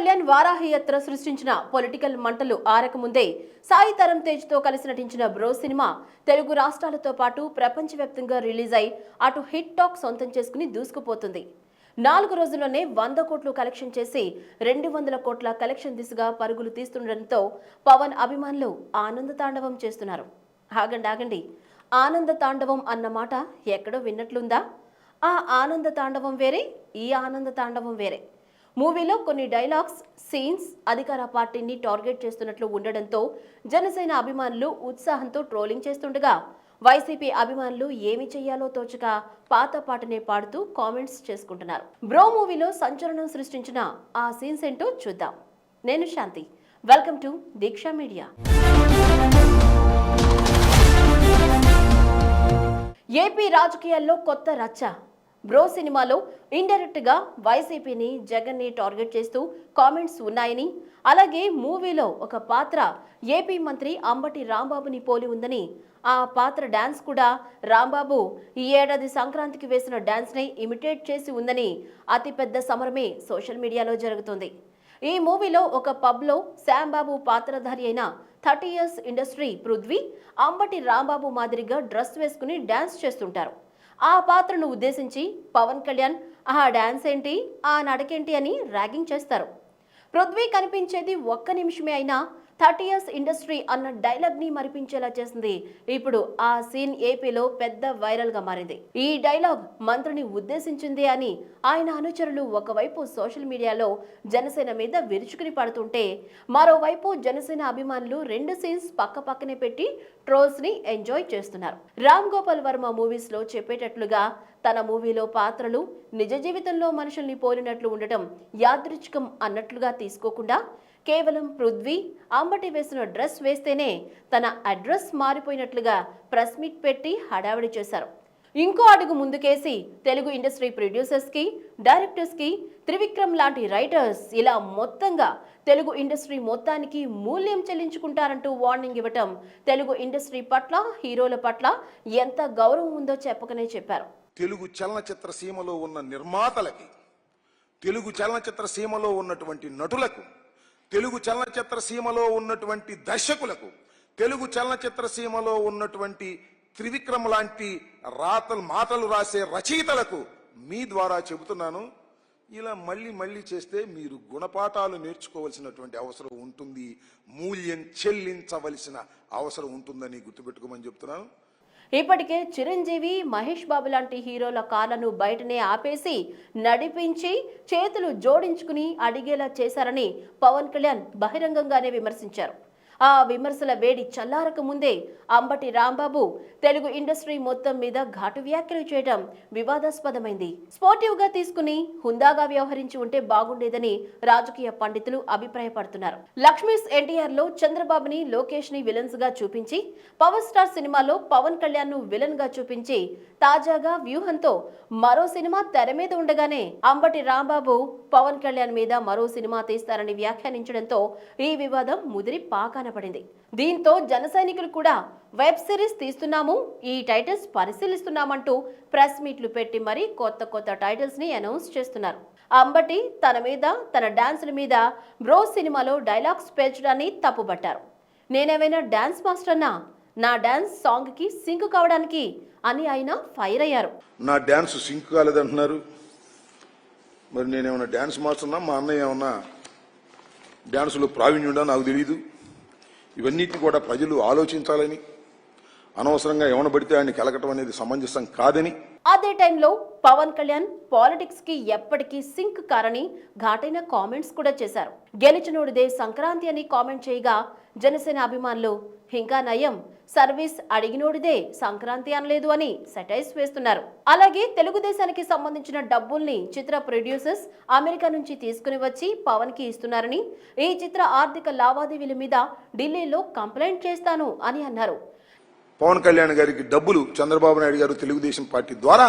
కళ్యాణ్ వారాహియత్ర సృష్టించిన పొలిటికల్ మంటలు ఆరకముందే సాయి తరం తేజ్తో కలిసి నటించిన బ్రో సినిమా తెలుగు రాష్ట్రాలతో పాటు ప్రపంచవ్యాప్తంగా రిలీజ్ అయి అటు హిట్ టాక్ సొంతం చేసుకుని దూసుకుపోతుంది. నాలుగు రోజుల్లోనే వంద కోట్లు కలెక్షన్ చేసి రెండు వందల కోట్ల కలెక్షన్ దిశగా పరుగులు తీస్తుండటంతో పవన్ అభిమానులు ఆనంద తాండవం చేస్తున్నారు. ఆగండి ఆగండి. ఆనంద తాండవం అన్న మాట ఎక్కడో విన్నట్లుందా? ఆ ఆనంద తాండవం వేరే ఈ ఆనంద తాండవం వేరే. మూవీలో కొన్ని డైలాగ్స్ సీన్స్ అధికార పార్టీని టార్గెట్ చేస్తున్నట్లు ఉండడంతో జనసేన అభిమానులు ఉత్సాహంతో ట్రోలింగ్ చేస్తుండగా వైసీపీ అభిమానులు ఏమి చెయ్యాలో తోచక పాత పాటనే పాడుతూ కామెంట్స్ చేసుకుంటున్నారు. బ్రో మూవీలో సంచలనం సృష్టించిన ఆ సీన్స్ ఏంటో చూద్దాం. నేను Shanti. Welcome to Deeksha media. AP రాజకీయాల్లో కొత్త రచ్చ. బ్రో సినిమాలో ఇండైరెక్ట్గా వైసీపీని జగన్ని టార్గెట్ చేస్తూ కామెంట్స్ ఉన్నాయని అలాగే మూవీలో ఒక పాత్ర ఏపీ మంత్రి అంబటి రాంబాబుని పోలి ఉందని ఆ పాత్ర డాన్స్ కూడా రాంబాబు ఈ ఏడాది సంక్రాంతికి వేసిన డాన్స్ని ఇమిటేట్ చేసి ఉందని అతిపెద్ద సమరమే సోషల్ మీడియాలో జరుగుతుంది. ఈ మూవీలో ఒక పబ్లో శాంబాబు పాత్రధారి అయిన thirty years industry Prithvi Ambati Rambabu మాదిరిగా డ్రెస్ వేసుకుని డాన్స్ చేస్తుంటారు. ఆ పాత్రను ఉద్దేశించి పవన్ కళ్యాణ్ ఆ డాన్స్ ఏంటి? ఆ నడకేంటి? అని ర్యాగింగ్ చేస్తారు. పృథ్వీ కనిపించేది ఒక్క నిమిషమే అయినా థర్టీ ఇయర్స్ ఇండస్ట్రీ అన్న డైలాగ్ని మరిపించేలా చేసింది. ఇప్పుడు ఆ సీన్ ఏపీలో పెద్ద వైరల్గా మారింది. ఈ డైలాగ్ మంత్రిని ఉద్దేశించింది అని ఆయన అనుచరులు ఒకవైపు సోషల్ మీడియాలో జనసేన మీద విరుచుకుని పడుతుంటే మరోవైపు జనసేన అభిమానులు రెండు సీన్స్ పక్క పక్కనే పెట్టి ట్రోల్స్ని ఎంజాయ్ చేస్తున్నారు. రామ్ గోపాల్ వర్మ మూవీస్లో చెప్పేటట్లుగా తన మూవీలో పాత్రలు నిజ జీవితంలో మనుషుల్ని పోలినట్లు ఉండటం యాదృచ్ఛికం అన్నట్లుగా తీసుకోకుండా కేవలం పృథ్వీ అంబటి వేసిన డ్రెస్ వేస్తేనే తన అడ్రస్ మారిపోయినట్లుగా ప్రెస్ మీట్ పెట్టి హడావిడి చేశారు. ఇంకో అడుగు ముందుకేసి తెలుగు ఇండస్ట్రీ ప్రొడ్యూసర్స్కి డైరెక్టర్స్కి త్రివిక్రమ్ లాంటి రైటర్స్ ఇలా మొత్తంగా తెలుగు ఇండస్ట్రీ మొత్తానికి మూల్యం చెల్లించుకుంటారంటూ వార్నింగ్ ఇవ్వటం తెలుగు ఇండస్ట్రీ పట్ల హీరోల పట్ల ఎంత గౌరవం ఉందో చెప్పకనే చెప్పారు. తెలుగు చలనచిత్ర సీమలో ఉన్న నిర్మాతలకి తెలుగు చలనచిత్ర సీమలో ఉన్నటువంటి నటులకు తెలుగు చలనచిత్ర సీమలో ఉన్నటువంటి దర్శకులకు తెలుగు చలనచిత్ర సీమలో ఉన్నటువంటి త్రివిక్రమ్ లాంటి రాతలు మాటలు రాసే రచయితలకు మీ ద్వారా చెబుతున్నాను. ఇలా మళ్ళీ మళ్ళీ చేస్తే మీరు గుణపాఠాలు నేర్చుకోవలసినటువంటి అవసరం ఉంటుంది. మూల్యం చెల్లించవలసిన అవసరం ఉంటుందని గుర్తుపెట్టుకోమని చెప్తున్నాను. ఇప్పటికే చిరంజీవి మహేష్ బాబు లాంటి హీరోల కార్లను బయటనే ఆపేసి నడిపించి చేతులు జోడించుకుని అడిగేలా చేశారని పవన్ కళ్యాణ్ బహిరంగంగానే విమర్శించారు. ఆ విమర్శల వేడి చల్లారక ముందే అంబటి రాంబాబు తెలుగు ఇండస్ట్రీ మొత్తం మీద ఘాటు వ్యాఖ్యలు చేయడం వివాదాస్పదమైంది. స్పోర్టివ్గా తీసుకుని హుందాగా వ్యవహరించి ఉంటే బాగుండేదని రాజకీయ పండితులు అభిప్రాయపడుతున్నారు. లక్ష్మీస్ ఎన్టీఆర్లో చంద్రబాబుని లోకేష్ని విలన్స్గా చూపించి పవర్ స్టార్ సినిమాలో పవన్ కళ్యాణ్ను విలన్గా చూపించి తాజాగా వ్యూహంతో మరో సినిమా తెర మీద ఉండగానే అంబటి రాంబాబు పవన్ కళ్యాణ్ మీద మరో సినిమా తీస్తారని వ్యాఖ్యానించడంతో ఈ వివాదం ముదిరి పాకాన పడింది. దీంతో జన సైనికులు కూడా వెబ్ సిరీస్ తీస్తున్నాము ఈ టైటిల్స్ పరిశీలిస్తున్నామంటూ ప్రెస్ మీట్లు పెట్టి మరీ కొత్త కొత్త టైటిల్స్ని అనౌన్స్ చేస్తున్నారు. అంబటి తన మీద తన డాన్సుల మీద బ్రో సినిమాలో డైలాగ్స్ పేర్చడాన్ని తప్పుబట్టారు. నేనేమైనా డాన్స్ మాస్టర్నా? నా డాన్స్ సాంగ్కి సింక్ కావడానికి అని ఆయన ఫైర్ అయ్యారు. నా డ్యాన్స్ సింక్ కాలేదంటున్నారు. మరి నేనేమన్నా డ్యాన్స్ మాస్టర్నా? మా అన్నయ్య ఏమన్నా డ్యాన్సులో ప్రావీణ్యుడా? నాకు తెలియదు ఇవన్నిటిని కూడా ప్రజలు ఆలోచించాలని అనవసరంగా ఎవన పడితే ఆయన్ని కలగటం అనేది సమంజసం కాదని. అదే టైంలో పవన్ కళ్యాణ్ పాలిటిక్స్కి ఎప్పటికీ సింక్ కారని ఘాటైన కామెంట్స్ కూడా చేశారు. గెలిచినోడిదే సంక్రాంతి అని కామెంట్ చేయగా జనసేన అభిమానులు ఇంకా నయం సర్వీస్ అడిగినోడిదే సంక్రాంతి అనలేదు అని సెటైస్ వేస్తున్నారు. అలాగే తెలుగుదేశానికి సంబంధించిన డబ్బుల్ని చిత్ర ప్రొడ్యూసర్స్ అమెరికా నుంచి తీసుకుని వచ్చి పవన్కి ఇస్తున్నారని ఈ చిత్ర ఆర్థిక లావాదేవీల మీద ఢిల్లీలో కంప్లైంట్ చేస్తాను అని అన్నారు. పవన్ కళ్యాణ్ గారికి డబ్బులు చంద్రబాబు నాయుడు గారు తెలుగుదేశం పార్టీ ద్వారా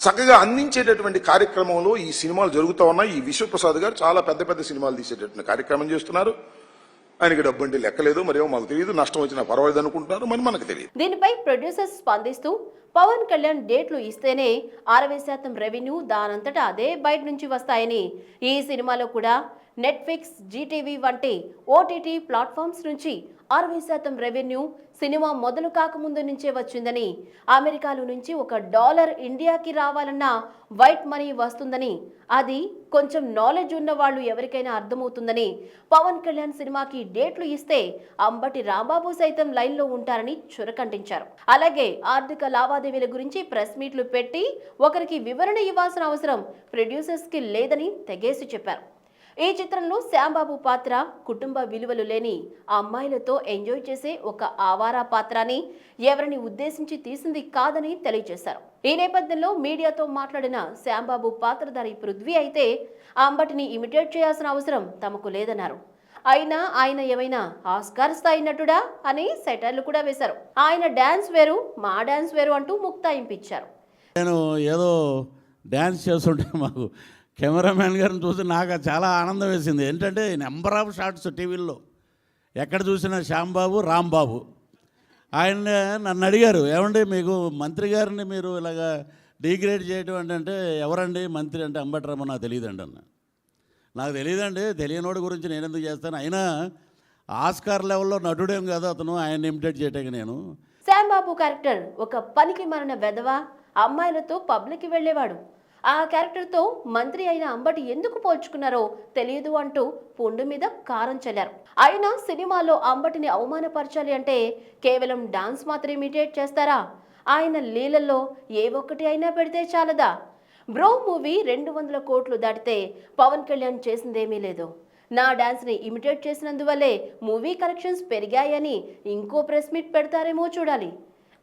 చక్కగా అందించేటటువంటి కార్యక్రమంలో ఈ సినిమాలు జరుగుతూ ఉన్నాయి. ఈ విశ్వప్రసాద్ గారు చాలా పెద్ద పెద్ద సినిమాలు తీసేటటువంటి కార్యక్రమం చేస్తున్నారు. ఆయనకి డబ్బు అంటే లెక్కలేదు మరేమో మాకు తెలియదు. నష్టం వచ్చినా పర్వాలేదు అనుకుంటున్నారు మరి మనకు తెలియదు. దీనిపై ప్రొడ్యూసర్స్ స్పందిస్తూ పవన్ కళ్యాణ్ డేట్లు ఇస్తేనే అరవై శాతం రెవెన్యూ దానంతటా అదే బయట నుంచి వస్తాయని. ఈ సినిమాలో కూడా నెట్ఫ్లిక్స్ జీటీవీ వంటి ఓటీటీ ప్లాట్ఫామ్స్ నుంచి అరవై శాతం రెవెన్యూ సినిమా మొదలు కాకముందు నుంచే వచ్చిందని అమెరికాలో నుంచి ఒక డాలర్ ఇండియాకి రావాలన్నా వైట్ మనీ వస్తుందని అది కొంచెం నాలెడ్జ్ ఉన్న వాళ్ళు ఎవరికైనా అర్థమవుతుందని పవన్ కళ్యాణ్ సినిమాకి డేట్లు ఇస్తే అంబటి రాంబాబు సైతం లైన్లో ఉంటారని చురకంటించారు. అలాగే ఆర్థిక లావాదేవీల గురించి ప్రెస్ మీట్లు పెట్టి ఒకరికి వివరణ ఇవ్వాల్సిన అవసరం ప్రొడ్యూసర్స్కి లేదని తెగేసి చెప్పారు. ఈ చిత్రంలో శ్యాంబాబు పాత్ర కుటుంబ విలువలు లేని అమ్మాయిలతో ఎంజాయ్ చేసే ఒక ఆవారా పాత్ర అని ఎవరిని ఉద్దేశించి తీసింది కాదని తెలియజేశారు. ఈ నేపథ్యంలో మీడియాతో మాట్లాడిన శ్యాంబాబు పాత్రధారి పృథ్వీ అయితే అంబటిని ఇమిటేట్ చేయాల్సిన అవసరం తమకు లేదన్నారు. అయినా ఆయన ఏమైనా ఆస్కార్ స్థాయి నటుడా అని సెటర్లు కూడా వేశారు. ఆయన డాన్స్ వేరు మా డాన్స్ వేరు అంటూ ముక్తాయింపించారు నేను ఏదో డ్యాన్స్ చేస్తుంటే మాకు కెమెరామ్యాన్ గారిని చూసి నాకు చాలా ఆనందం వేసింది. ఏంటంటే నెంబర్ ఆఫ్ షార్ట్స్ టీవీల్లో ఎక్కడ చూసినా శ్యాంబాబు రాంబాబు. ఆయన నన్ను అడిగారు ఏమండి మీకు మంత్రి గారిని మీరు ఇలాగా డిగ్రేడ్ చేయడం అంటే ఎవరండి మంత్రి అంటే అంబట్రామో నాకు తెలియదండి అన్న. నాకు తెలియదండి తెలియనోడి గురించి నేను ఎందుకు చేస్తాను? అయినా ఆస్కార్ లెవెల్లో నటుడేం కాదు అతను ఆయన ఇమిటేట్ చేయటానికి నేను. శ్యాంబాబు క్యారెక్టర్ ఒక పనికి మరణ వెధవ అమ్మాయిలతో పబ్లిక్కి వెళ్ళేవాడు. ఆ క్యారెక్టర్తో మంత్రి అయిన అంబటి ఎందుకు పోల్చుకున్నారో తెలియదు అంటూ పుండు మీద కారం చల్లారు. అయినా సినిమాలో అంబటిని అవమానపరచాలి అంటే కేవలం డాన్స్ మాత్రం ఇమిటేట్ చేస్తారా? ఆయన లీలల్లో ఏ ఒక్కటి అయినా పెడితే చాలదా? బ్రో మూవీ రెండు వందల కోట్లు దాటితే పవన్ కళ్యాణ్ చేసిందేమీ లేదు. నా డాన్స్ని ఇమిటేట్ చేసినందువల్లే మూవీ కలెక్షన్స్ పెరిగాయని ఇంకో ప్రెస్ మీట్ పెడతారేమో చూడాలి.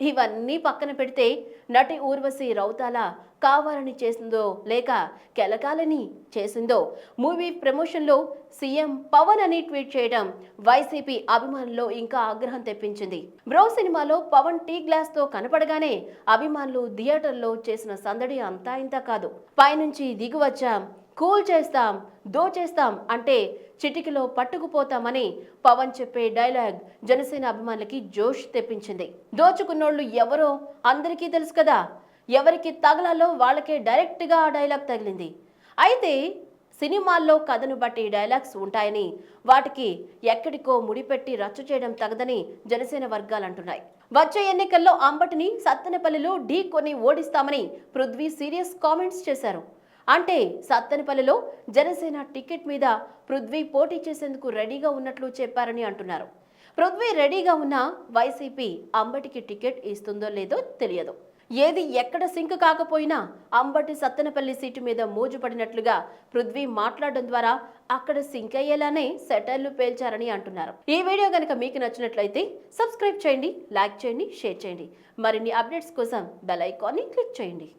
ఇవన్నీ పక్కన పెడితే నటి ఊర్వశి రౌతాల కావాలని చేసిందో లేక కెలకాలని చేసిందో? మూవీ ప్రమోషన్లో సీఎం పవన్ అని ట్వీట్ చేయడం వైసీపీ అభిమానుల్లో ఇంకా ఆగ్రహం తెప్పించింది. బ్రో సినిమాలో పవన్ టీ గ్లాస్తో కనపడగానే అభిమానులు థియేటర్లో చేసిన సందడి అంతా ఇంత కాదు. పైనుంచి దిగువచ్చాం కూల్ చేస్తాం దోచేస్తాం అంటే చిటికలో పట్టుకుపోతామని పవన్ చెప్పే డైలాగ్ జనసేన అభిమానులకి జోష్ తెప్పించింది. దోచుకున్నోళ్ళు ఎవరో అందరికీ తెలుసు కదా ఎవరికి తగలాలో వాళ్ళకే డైరెక్ట్గా ఆ డైలాగ్ తగిలింది. అయితే సినిమాల్లో కథను బట్టి డైలాగ్స్ ఉంటాయని వాటికి ఎక్కడికో ముడిపెట్టి రచ్చ చేయడం తగదని జనసేన వర్గాలు అంటున్నాయి వచ్చే ఎన్నికల్లో అంబటిని సత్తెనపల్లిలో ఢీ కొని ఓడిస్తామని పృథ్వీ సీరియస్ కామెంట్స్ చేశారు. అంటే సత్తెనపల్లిలో జనసేన టికెట్ మీద పృథ్వీ పోటీ చేసేందుకు రెడీగా ఉన్నట్లు చెప్పారని అంటున్నారు. పృథ్వీ రెడీగా ఉన్న వైసీపీ అంబటికి టికెట్ ఇస్తుందో లేదో తెలియదు. ఏది ఎక్కడ సింక్ కాకపోయినా అంబటి సత్తెనపల్లి సీటు మీద మోజుపడినట్లుగా పృథ్వీ మాట్లాడడం ద్వారా అక్కడ సింక్ అయ్యేలానే సెటర్లు పేల్చారని అంటున్నారు. ఈ వీడియో కనుక మీకు నచ్చినట్లయితే సబ్స్క్రైబ్ చేయండి లైక్ చేయండి షేర్ చేయండి. మరిన్ని అప్డేట్స్ కోసం బెల్ ఐకాన్ని క్లిక్ చేయండి.